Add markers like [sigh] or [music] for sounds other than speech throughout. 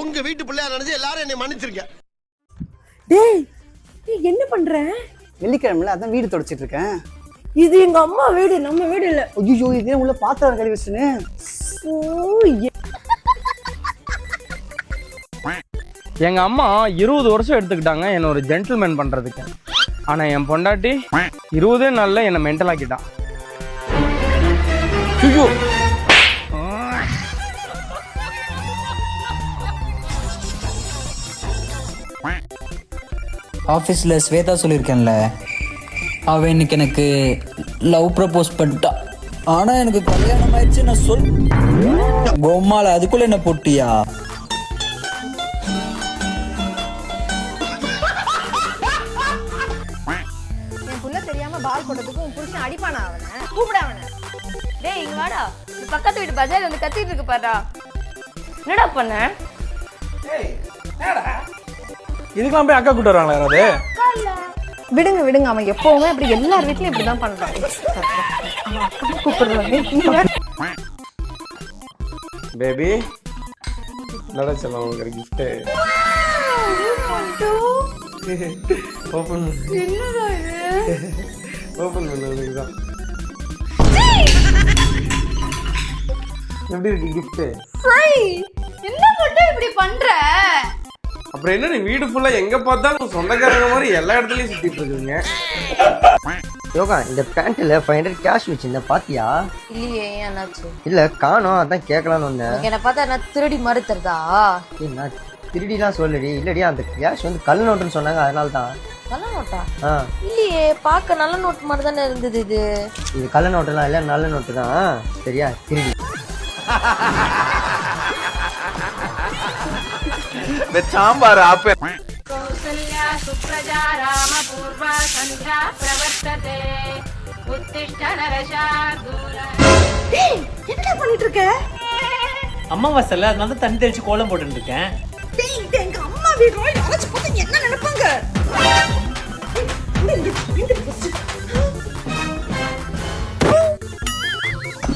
உங்க வீட்டு பிள்ளையா நினைச்சு எல்லாரும் என்னை மன்னிச்சிருங்க. டேய் நீ என்ன பண்ற? வெள்ளிக்கிழமைல அதான் வீடு தொடச்சிட்டு இருக்கேன். இது எங்க அம்மா வீடு நம்ம வீடு இல்ல. ஐயோ இதே உள்ள பாத்திரம் கழுவி வச்சுன்னு. எங்க அம்மா இருபது வருஷம் எடுத்துக்கிட்டாங்க என்ன ஒரு ஜென்டில்மேன் பண்றதுக்கு. ஆனா என் பொண்டாட்டி இருபதே நாள்ல என்ன மென்டல் ஆக்கிட்டான் ஐயோ ஆஃபீஸில் ஸ்வேதா சொல்லியிருக்கேன்ல அவன் இன்னைக்கு எனக்கு லவ் ப்ரப்போஸ் பண்ணிட்டா. ஆனால் எனக்கு கல்யாணம் ஆயிடுச்சு நான் சொல் பொம்மால அதுக்குள்ள என்ன போட்டியா? பால் போட்டதுக்கு உன் புருஷன் அடிப்பானா அவனை? கூப்பிட அவனை. டேய் இங்க வாடா. இந்த பக்கத்து வீட்டு பஜார் வந்து கத்திட்டு இருக்கு பாருடா என்னடா பண்ண? இதுக்கெல்லாம் போய் அக்கா கூட்டு வராங்களா யாராவது? விடுங்க விடுங்க. அவன் எப்பவுமே அப்படி எல்லார் வீட்லயும் இப்படிதான் பண்றான். கூப்பிடுறாங்க பேபி நடச்சலாம் உங்களுக்கு கிஃப்ட் ஓப்பன் பண்ண. உனக்கு தான் எப்படி இருக்கு gift என்ன மட்டும் இப்படி பண்ற? அப்புறம் என்ன நீ வீடு ஃபுல்லா எங்க பார்த்தாலும் சொந்தக்காரங்க மாதிரி எல்லா இடத்துலயும் சுத்திட்டு இருக்கீங்க? யோகா இந்த பேண்ட்ல ஃபைவ் ஹண்ட்ரட் கேஷ் வச்சிருந்தேன் பாத்தியா? இல்லையே என்னாச்சு? இல்ல காணோம் அதான் கேட்கலான்னு வந்தேன். என்ன பார்த்தா என்ன திருடி மறுத்துறதா? நான் திருடிலாம் சொல்லடி இல்லடி அந்த கேஷ் வந்து கல் நோட்டுன்னு சொன்னாங்க அதனால தான் நல்ல நோட்டா? ஆ. இல்லையே பார்க்க நல்ல நோட் மாதிரி தானே இருந்தது இது. இது கள்ள நோட்டுலாம் இல்லை நல்ல நோட்டு தான் சரியா திருடி. [laughs] சாம்பார் ஆப்பே. என்னடா பண்ணிட்டு இருக்க அதனால தான் தண்ணி தெளிச்சு கோலம் போட்டுட்டு இருக்கேன் டேய் இது எங்க அம்மா வீடு யாராச்சும் பார்த்து என்ன நினைப்பாங்க.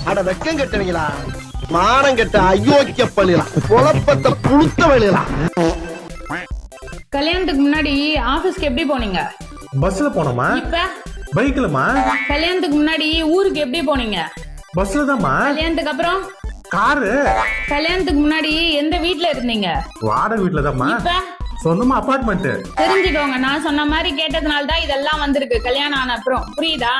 அட வெக்கம் கெட்டவங்களா? மானம் கெட்ட அயோக்கிய பள்ளிகளா குழப்பத்தை புழுத்த வழிகளா கல்யாணத்துக்கு முன்னாடி ஆபீஸ்க்கு எப்படி போனீங்க? பஸ்ல போனோமா? இப்ப? பைக்லமா கல்யாணத்துக்கு முன்னாடி ஊருக்கு எப்படி போனீங்க? பஸ்ல தான்மா. கல்யாணத்துக்கு அப்புறம்? காரு. கல்யாணத்துக்கு முன்னாடி எந்த வீட்ல இருந்தீங்க? வாடகை வீட்டுல தான்மா. இப்ப? சொந்தமா அபார்ட்மெண்ட் தெரிஞ்சுக்கோங்க. நான் சொன்ன மாதிரி கேட்டதுனால தான் இதெல்லாம் வந்திருக்கு. கல்யாணம் ஆன அப்புறம். புரியுதா?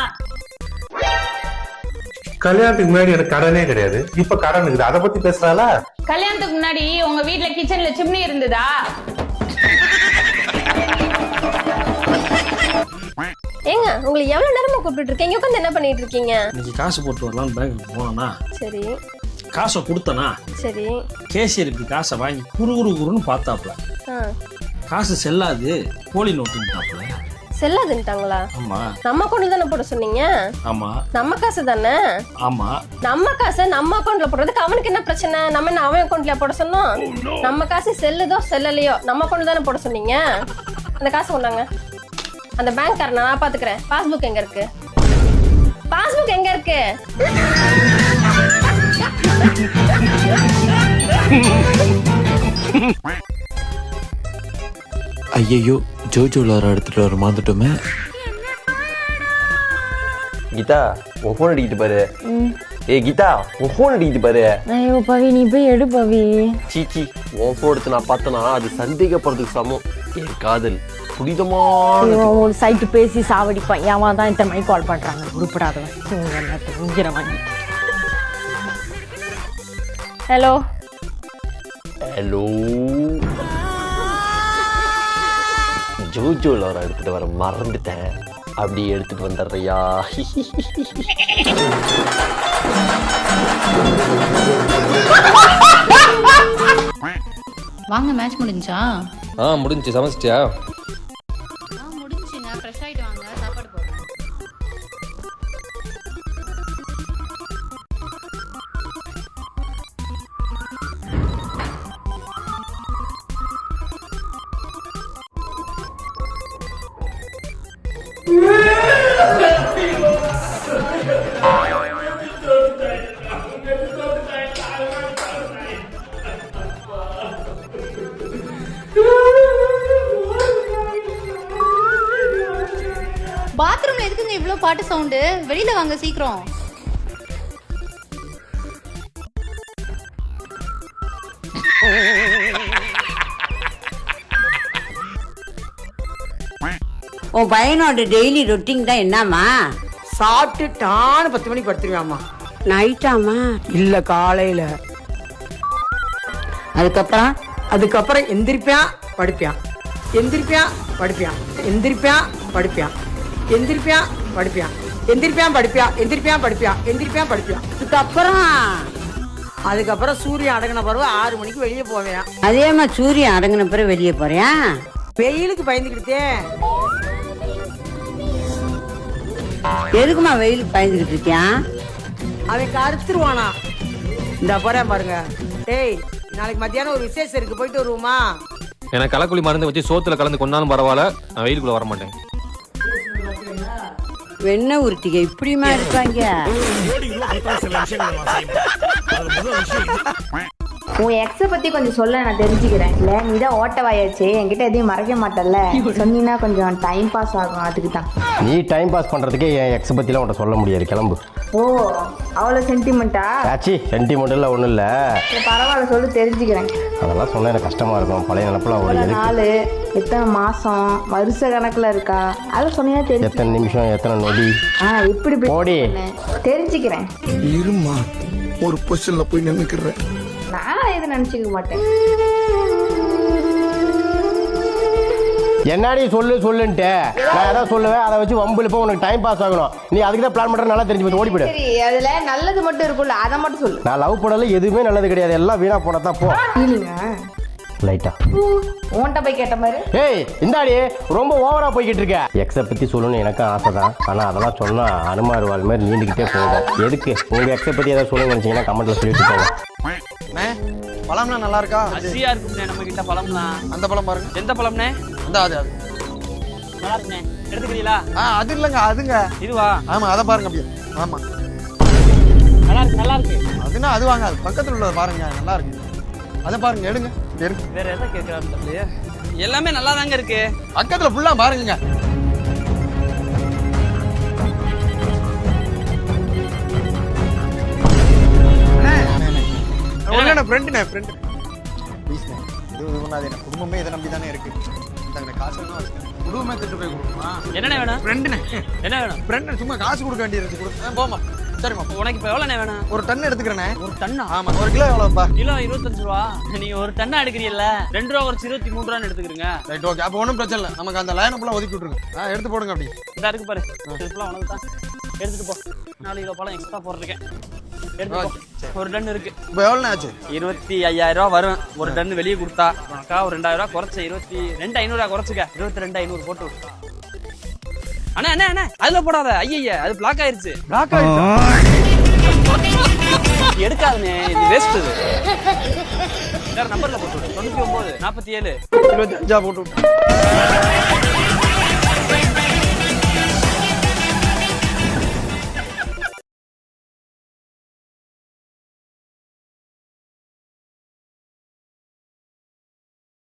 கல்யாணத்துக்கு முன்னாடி எனக்கு கடனே கிடையாது. இப்ப கடன் இருக்குது. அதை பத்தி பேசுறாளா? கல்யாணத்துக்கு முன்னாடி உங்க வீட்ல கிச்சன்ல சிம்னி இருந்ததா? ஏங்க உங்களை எவ்வளவு நேரமா கூப்பிட்டு இருக்கீங்க உட்காந்து என்ன பண்ணிட்டு இருக்கீங்க? இன்னைக்கு காசு போட்டு வரலாம்னு பேங்க் போனா சரி. காசை கொடுத்தனா சரி. கேஷியருக்கு காசை வாங்கி குறு குறு குருன்னு பார்த்தாப்புல. ஆ. காசு செல்லாது போலி செல்லாதுன்ட்டாங்களா? ஆமா. நம்ம அக்கௌண்ட்ல தானே போட சொன்னீங்க? ஆமா. நம்ம காசு தானே? ஆமா. நம்ம காசை நம்ம அக்கௌண்ட்ல போடுறதுக்கு அவனுக்கு என்ன பிரச்சனை? நம்ம என்ன அவன் அக்கௌண்ட்ல போட சொன்னோம்? நம்ம காசு செல்லுதோ செல்லலையோ நம்ம அக்கௌண்ட்ல தானே போட சொன்னீங்க? அந்த காசு கொண்டாங்க. அந்த பேங்க் காரனை நான் பாத்துக்கிறேன். பாஸ்புக் எங்க இருக்கு? பாஸ்புக் எங்க இருக்கு? ஐயையோ. ஜோஜோ லாரா எடுத்துட்டு வர மாந்துட்டோமே கீதா உன் ஃபோன் அடிக்கிட்டு பாரு. ஏய் கீதா உன் ஃபோன் அடிக்கிட்டு பாரு. ஐயோ பவி நீ போய் எடு பவி. சீச்சி உன் ஃபோன் எடுத்து நான் பார்த்தனா அது சந்தேகப்படுறதுக்கு சமம். என் காதல் புனிதமான ஒரு சைட்டு பேசி சாவடிப்பான். ஏமா தான் இத்தனை மணி கால் பண்றாங்க. உருப்படாதவன். ஹலோ ஹலோ ஜோஜோ லாரா எடுத்துட்டு வர மறந்துட்டேன். அப்படி எடுத்துட்டு வந்துடுறியா? வாங்க மேட்ச் முடிஞ்சா? ஆ முடிஞ்சு சமைச்சிட்டியா? எதுக்குங்க இவ்ளோ பாட்டு சவுண்டு? வெளியில வாங்க சீக்கிரம். உன் பையனோட டெய்லி ரொட்டீன் தான் என்னம்மா? சாப்பிட்டு டான்னு பத்து மணிக்கு படுத்துருவாம்மா. நைட்டாமா இல்ல காலையில. அதுக்கப்புறம்? அதுக்கப்புறம் எந்திரிப்பான் படுப்பான். எந்திரிப்பான் படுப்பான். எந்திரிப்பான் படுப்பான். எந்திரிப்பான் படுப்பான் எந்திரிப்பான் படுப்பான் எந்திரிப்பான் படுப்பான் எந்திரிப்பான் படுப்பான் அதுக்கப்புறம் அதுக்கப்புறம் சூரியன் அடங்கின பிறகு ஆறு மணிக்கு வெளியே போவேன் அதேமா சூரியன் அடங்கின பிறகு வெளியே போறியா வெயிலுக்கு பயந்துக்கிட்டே எதுக்குமா வெயிலுக்கு பயந்துகிட்டு இருக்கியா அவன் கருத்துருவானா இந்த போறேன் பாருங்க டேய் நாளைக்கு மத்தியானம் ஒரு விசேஷம் இருக்கு போயிட்டு வருவோமா எனக்கு கலக்குழி மருந்து வச்சு சோத்துல கலந்து கொண்டாலும் பரவாயில்ல நான் வெயிலுக்குள்ள வர மாட்டேன் வெண்ணெய் உருட்டிக்க இப்படியுமா இருப்பாங்க. உன் எக்ஸ பத்தி கொஞ்சம் சொல்ல நான் தெரிஞ்சுக்கிறேன். இல்ல நீ தான் ஓட்ட வாயாச்சு என்கிட்ட எதையும் மறைக்க மாட்டல்ல. சொன்னீங்கன்னா கொஞ்சம் டைம் பாஸ் ஆகும் அதுக்கு தான் நீ டைம் பாஸ் பண்றதுக்கே என் எக்ஸ் பத்திலாம் உன்ட்ட சொல்ல முடியாது. கிளம்பு. ஓ அவ்வளோ சென்டிமெண்ட்டா ஆச்சி சென்டிமெண்ட்ல ஒன்றும் இல்லை. பரவாயில்ல சொல்லி தெரிஞ்சுக்கிறேன். அதெல்லாம் சொன்னா எனக்கு கஷ்டமா இருக்கும். பழைய நினப்பெல்லாம் ஒரு நாள் எத்தனை மாசம் வருஷ கணக்குல இருக்கா? அதெல்லாம் சொன்னீங்கன்னா தெரிஞ்சு எத்தனை நிமிஷம் எத்தனை நொடி? ஆ இப்படி போடி. தெரிஞ்சுக்கிறேன். இருமா ஒரு பொசிஷன்ல போய் நின்னுக்கிறேன். எதுவும் நினைச்சுக்க மாட்டேன். என்னடி சொல்லு சொல்லுன்ட்டு. நான் எதாவது சொல்லுவேன் அதை வச்சு வம்புல போய் உனக்கு டைம் பாஸ் ஆகணும். நீ அதுக்கு தான் பிளான் பண்ற நல்லா தெரிஞ்சு போய் ஓடி போயிடு. சரி அதுல நல்லது மட்டும் இருக்கும்ல அதை மட்டும் சொல்லு. நான் லவ் பண்ணல எதுவுமே நல்லது கிடையாது. எல்லாம் வீணா போனா தான் போ. ஃபீலிங்கா லைட்டா. உன்கிட்ட போய் கேட்ட மாதிரி? ஏய் இந்தாடி ரொம்ப ஓவரா போய்கிட்டு இருக்க. எக்ஸை பத்தி சொல்லணும்னு எனக்கும் ஆசை தான் ஆனா அதெல்லாம் சொன்னா அனுமார் வாழ் மாதிரி நீண்டுகிட்டே போகும். எதுக்கு? உங்க எக்ஸை பத்தி ஏதாவது சொல்லுங்க நினைச்சீங்கன்னா கமெண்ட்ல சொல்லிட்டு போங்க. பழம்லாம் நல்லா இருக்கா? அரிசியா இருக்கும்ண்ணே நம்ம கிட்ட பழம்லாம். அந்த பழம் பாருங்க. எந்த பழம்ண்ணே அந்த அது அது. நல்லா இருக்குண்ணே எடுத்துக்கிறீங்களா? ஆ அது இல்லைங்க அதுங்க. இதுவா? ஆமா அதை பாருங்க அப்படியே. ஆமா. நல்லா இருக்கு நல்லா இருக்கு. அதுனா அது வாங்க அது பக்கத்துல உள்ளது பாருங்க நல்லா இருக்கு. அதை பாருங்க எடுங்க. வேற எதை கேட்கறான்னு தெரியலையே எல்லாமே நல்லா தாங்க இருக்கு. பக்கத்துல ஃபுல்லா பாருங்க? ஃப்ரெண்டுண்ணே ஃப்ரெண்டு ப்ளீஸ்ண்ணே இது இது பண்ணாதே குடும்பமே இதை நம்பி தானே இருக்கு. இந்த காசு குடும்பமே திட்டு போய் கொடுக்குமா என்னண்ணே வேணும்? ஃப்ரெண்டுண்ணே என்ன வேணும்? ஃப்ரெண்டு சும்மா காசு கொடுக்க வேண்டியது கொடு. போமா சரிம்மா உனக்கு இப்போ எவ்வளோண்ணே வேணும்? ஒரு டன் எடுத்துக்கிறேண்ணே ஒரு டன்னா? ஆமா ஒரு கிலோ எவ்வளோப்பா கிலோ இருபத்தஞ்சு ரூபா. நீங்க ஒரு டன்னா எடுக்கிறீல்ல? ரெண்டு ரூபா குறைச்சு இருபத்தி மூணு ரூபான்னு எடுத்துக்கிறீங்க. ரைட் ஓகே அப்போ ஒன்றும் பிரச்சனை இல்லை. நமக்கு அந்த லைன் ஃபுல்லாக ஒதுக்கி விட்ருங்க ஆ எடுத்து போடுங்க அப்படி. இந்த இருக்கு பாரு. ஃபுல்லாக உனக்கு தான் எடுத்துட்டு போ. நாலு கிலோ பழம் எக்ஸ்ட்ரா போடுறேன் எடுத்துட்டு போ. ஒரு டன் இருக்கு. இப்போ எவ்வளோ ஆச்சு? இருபத்தி ஐயாயிரம் ரூபா வரும். ஒரு டன் வெளியே கொடுத்தா உனக்கா ஒரு ரெண்டாயிரம் ரூபா குறைச்ச இருபத்தி ரெண்டு ஐநூறுரூவா குறைச்சிக்க. இருபத்தி ரெண்டு ஐநூறு போட்டு. அண்ணா அண்ணா அண்ணா அதுல போடாத. ஐயய்ய அது பிளாக் ஆயிருச்சு. பிளாக் ஆயிடுச்சு எடுக்காதுண்ணே இது வேஸ்ட் இது. வேற நம்பர்ல போட்டு தொண்ணூத்தி ஒன்பது நாற்பத்தி ஏழு இருபத்தி அஞ்சா போட்டு